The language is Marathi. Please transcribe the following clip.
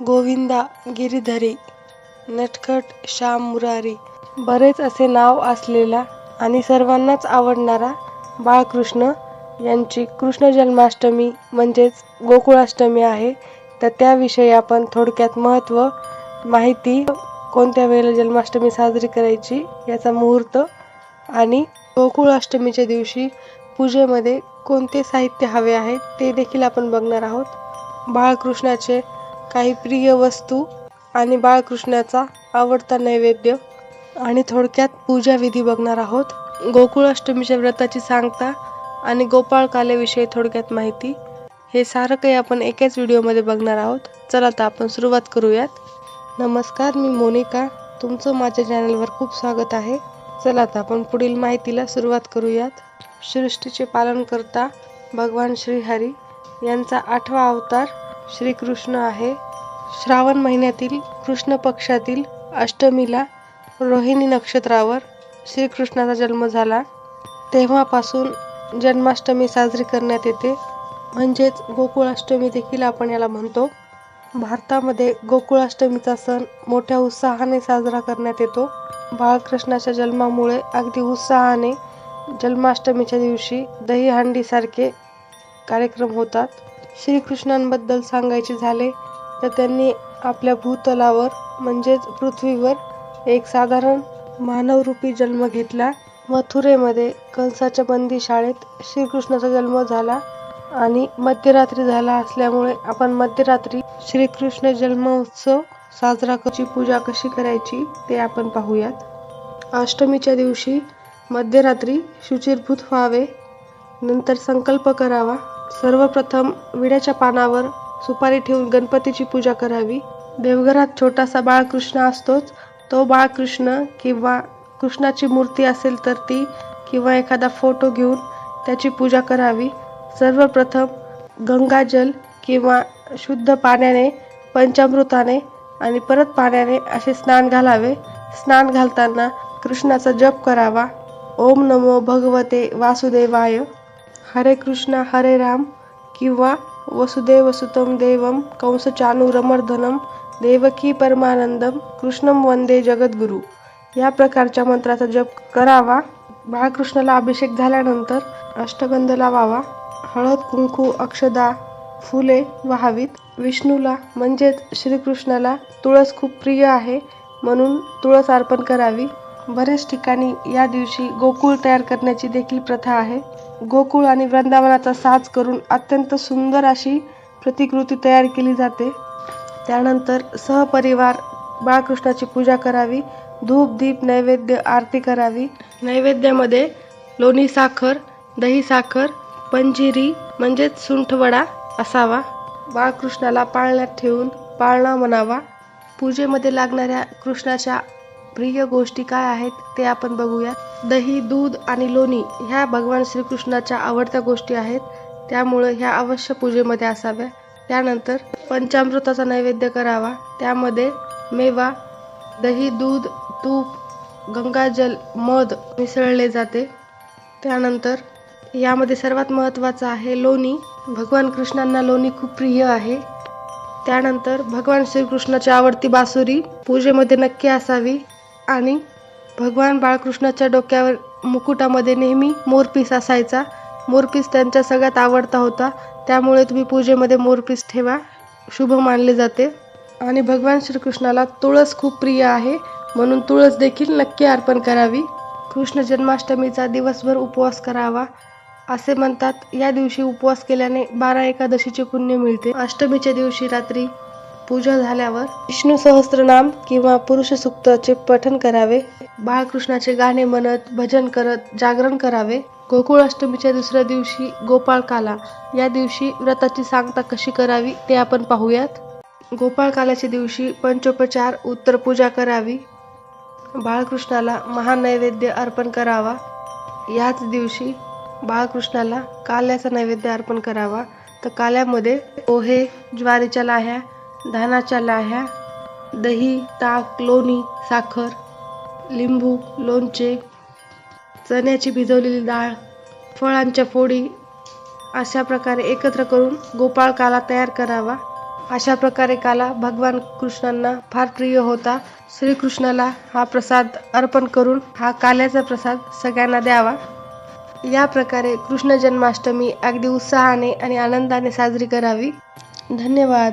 गोविंदा गिरीधरी नटखट श्याम मुरारी. बरेच असे नाव असलेला आणि सर्वांनाच आवडणारा बाळकृष्ण यांची कृष्ण जन्माष्टमी म्हणजेच गोकुळाष्टमी आहे. तर त्याविषयी आपण थोडक्यात महत्त्व माहिती कोणत्या वेळेला जन्माष्टमी साजरी करायची याचा मुहूर्त आणि गोकुळाष्टमीच्या दिवशी पूजेमध्ये कोणते साहित्य हवे आहे ते देखील आपण बघणार आहोत. बाळकृष्णाचे काही प्रिय वस्तू आणि बाळकृष्णाचा आवडता नैवेद्य. आणि थोडक्यात पूजा विधी बघणार आहोत. गोकुळाष्टमीच्या व्रताची सांगता आणि गोपाळ कालेविषयी थोडक्यात माहिती. हे सारं काही आपण एकाच व्हिडिओमध्ये बघणार आहोत. चला तर आपण सुरुवात करूयात. नमस्कार मी मोनिका. तुमचं माझ्या चॅनलवर खूप स्वागत आहे. चला तर आपण पुढील माहितीला सुरुवात करूयात. सृष्टीचे पालन करता भगवान श्रीहरी यांचा आठवा अवतार श्रीकृष्ण आहे. श्रावण महिन्यातील कृष्ण पक्षातील अष्टमीला रोहिणी नक्षत्रावर श्रीकृष्णाचा जन्म झाला. तेव्हापासून जन्माष्टमी साजरी करण्यात येते. म्हणजेच गोकुळाष्टमी देखील आपण याला म्हणतो. भारतामध्ये गोकुळाष्टमीचा सण मोठ्या उत्साहाने साजरा करण्यात येतो. बाळकृष्णाच्या जन्मामुळे अगदी उत्साहाने जन्माष्टमीच्या दिवशी दहीहंडीसारखे कार्यक्रम होतात. श्रीकृष्णांबद्दल सांगायचे झाले तर त्यांनी आपल्या भूतलावर म्हणजेच पृथ्वीवर एक साधारण मानवरूपी जन्म घेतला. मथुरेमध्ये कंसाच्या बंदी शाळेत श्रीकृष्णाचा जन्म झाला आणि मध्यरात्री झाला असल्यामुळे आपण मध्यरात्री श्रीकृष्ण जन्मोत्सव साजरा कशी पूजा कशी करायची ते आपण पाहूयात. अष्टमीच्या दिवशी मध्यरात्री शुचिरभूत व्हावे. नंतर संकल्प करावा. सर्वप्रथम विड्याच्या पानावर सुपारी ठेवून गणपतीची पूजा करावी. देवघरात छोटासा बाळकृष्ण असतोच. तो बाळकृष्ण किंवा कृष्णाची मूर्ती असेल तर ती किंवा एखादा फोटो घेऊन त्याची पूजा करावी. सर्वप्रथम गंगाजल किंवा शुद्ध पाण्याने पंचामृताने आणि परत पाण्याने असे स्नान घालावे. स्नान घालताना कृष्णाचा जप करावा. ओम नमो भगवते वासुदेवाय. हरे कृष्ण हरे राम किंवा वसुदेव सुतम देवम कंस चाणूरमर्दनम देवकी परमानंदम कृष्णम वंदे जगद्गुरु. या प्रकारच्या मंत्राचा जप करावा. बाळकृष्णाला अभिषेक झाल्यानंतर अष्टगंध लावावा हळद कुंकू अक्षदा फुले वाहावीत. विष्णूला म्हणजेच श्रीकृष्णाला तुळस खूप प्रिय आहे. म्हणून तुळस अर्पण करावी. बरेच ठिकाणी या दिवशी गोकुळ तयार करण्याची देखील प्रथा आहे. गोकुळ आणि वृंदावनाचा साज करून अत्यंत सुंदर अशी प्रतिकृती तयार केली जाते. त्यानंतर सहपरिवार बाळकृष्णाची पूजा करावी धूप दीप नैवेद्य आरती करावी. नैवेद्यामध्ये लोणी साखर दही साखर पंजिरी म्हणजेच सुंठवडा असावा. बाळकृष्णाला पाळण्यात ठेवून पाळणा म्हणावा. पूजेमध्ये लागणाऱ्या कृष्णाच्या प्रिय गोष्टी काय आहेत ते आपण बघूया दही दूध आणि लोणी ह्या भगवान श्रीकृष्णाच्या आवडत्या गोष्टी आहेत. त्यामुळे ह्या अवश्य पूजेमध्ये असाव्या. त्यानंतर पंचामृताचा नैवेद्य करावा. त्यामध्ये मेवा दही दूध तूप गंगाजल मध मिसळले जाते. त्यानंतर यामध्ये सर्वात महत्त्वाचं आहे लोणी. भगवान कृष्णांना लोणी खूप प्रिय आहे. त्यानंतर भगवान श्रीकृष्णाची आवडती बासुरी पूजेमध्ये नक्की असावी. आणि भगवान बाळकृष्णाच्या डोक्यावर मुकुटामध्ये नेहमी मोरपीस असायचा. मोरपीस त्यांच्या सगळ्यात आवडता होता. त्यामुळे तुम्ही पूजेमध्ये मोरपीस ठेवा. शुभ मानले जाते. आणि भगवान श्रीकृष्णाला तुळस खूप प्रिय आहे. म्हणून तुळस देखील नक्की अर्पण करावी. कृष्ण जन्माष्टमीचा दिवसभर उपवास करावा. असे म्हणतात या दिवशी उपवास केल्याने बारा एकादशीचे पुण्य मिळते. अष्टमीच्या दिवशी रात्री पूजा झाल्यावर विष्णू सहस्त्रनाम किंवा पुरुष सूक्ताचे पठन करावे बाळकृष्णाचे गाणे म्हणत भजन करत जागरण करावे. गोकुळाष्टमीच्या दुसऱ्या दिवशी गोपाळकाला या दिवशी व्रताची सांगता कशी करावी ते आपण पाहूयात. गोपाळकालाच्या दिवशी पंचोपचार उत्तर पूजा करावी. बाळकृष्णाला महानैवेद्य अर्पण करावा. याच दिवशी बाळकृष्णाला काल्याचा नैवेद्य अर्पण करावा. तर काल्यामध्ये पोहे ज्वारीच्या लाह्या धानाच्या लाह्या दही ताक लोणी साखर लिंबू लोणचे चण्याची भिजवलेली डाळ फळांच्या फोडी अशा प्रकारे एकत्र करून गोपाळ काला तयार करावा. अशा प्रकारे काला भगवान कृष्णांना फार प्रिय होता. श्रीकृष्णाला हा प्रसाद अर्पण करून हा काल्याचा प्रसाद सगळ्यांना द्यावा. या प्रकारे कृष्ण जन्माष्टमी अगदी उत्साहाने आणि आनंदाने साजरी करावी. धन्यवाद.